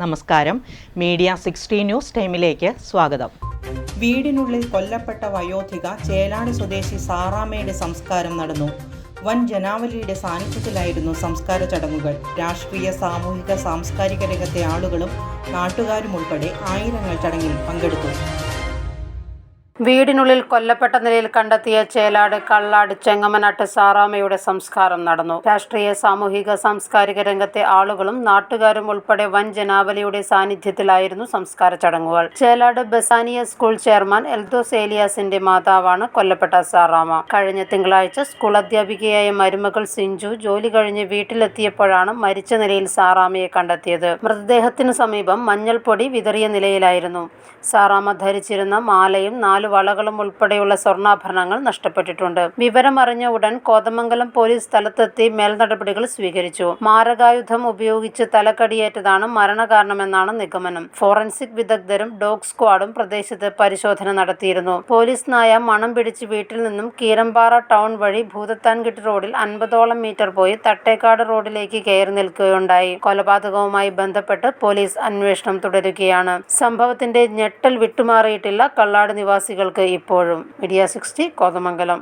നമസ്കാരം. Media sixty news ടൈമിലേക്ക് സ്വാഗതം. വീടിനുള്ളിൽ കൊല്ലപ്പെട്ട വയോധിക ചേലാട് സ്വദേശി സാറാമ്മയുടെ സംസ്കാരം നടന്നു. വൻ ജനാവലിയുടെ സാന്നിധ്യത്തിലായിരുന്നു സംസ്കാര ചടങ്ങുകൾ. രാഷ്ട്രീയ സാമൂഹിക സാംസ്കാരിക രംഗത്തെ ആളുകളും നാട്ടുകാരും ഉൾപ്പെടെ ആയിരങ്ങൾ ചടങ്ങിൽ പങ്കെടുത്തു. വീടിനുള്ളിൽ കൊല്ലപ്പെട്ട നിലയിൽ കണ്ടെത്തിയ ചേലാട് കള്ളാട് ചെങ്ങമനാട്ട് സാറാമയുടെ സംസ്കാരം നടന്നു. രാഷ്ട്രീയ സാമൂഹിക സാംസ്കാരിക രംഗത്തെ ആളുകളും നാട്ടുകാരും ഉൾപ്പെടെ വൻ ജനാവലിയുടെ സാന്നിധ്യത്തിലായിരുന്നു സംസ്കാര ചടങ്ങുകൾ. ചേലാട് ബസാനിയ സ്കൂൾ ചെയർമാൻ എൽദോസ് ഏലിയാസിന്റെ മാതാവാണ് കൊല്ലപ്പെട്ട സാറാമ കഴിഞ്ഞ തിങ്കളാഴ്ച സ്കൂൾ അധ്യാപികയായ മരുമകൾ സിഞ്ചു ജോലി കഴിഞ്ഞ് വീട്ടിലെത്തിയപ്പോഴാണ് മരിച്ച നിലയിൽ സാറാമയെ കണ്ടെത്തിയത്. മൃതദേഹത്തിനു സമീപം മഞ്ഞൾപ്പൊടി വിതറിയ നിലയിലായിരുന്നു. സാറാമ ധരിച്ചിരുന്ന മാലയും നാല് വളകളും ഉൾപ്പെടെയുള്ള സ്വർണാഭരണങ്ങൾ നഷ്ടപ്പെട്ടിട്ടുണ്ട്. വിവരമറിഞ്ഞ ഉടൻ കോതമംഗലം പോലീസ് സ്ഥലത്തെത്തി മേൽനടപടികൾ സ്വീകരിച്ചു. മാരകായുധം ഉപയോഗിച്ച് തലക്കടിയേറ്റതാണ് മരണകാരണമെന്നാണ് നിഗമനം. ഫോറൻസിക് വിദഗ്ധരും ഡോഗ് സ്ക്വാഡും പ്രദേശത്ത് പരിശോധന നടത്തിയിരുന്നു. പോലീസ് നായ മണം പിടിച്ച് വീട്ടിൽ നിന്നും കീരമ്പാറ ടൗൺ വഴി ഭൂതത്താൻകെട്ട് റോഡിൽ അൻപതോളം മീറ്റർ പോയി തട്ടേക്കാട് റോഡിലേക്ക് കയറി നിൽക്കുകയുണ്ടായി. കൊലപാതകവുമായി ബന്ധപ്പെട്ട് പോലീസ് അന്വേഷണം തുടരുകയാണ്. സംഭവത്തിന്റെ ഞെട്ടൽ വിട്ടുമാറിയിട്ടില്ല കള്ളാട് നിവാസികൾക്ക് ഇപ്പോഴും മീഡിയ സിക്സ്റ്റി കോതമംഗലം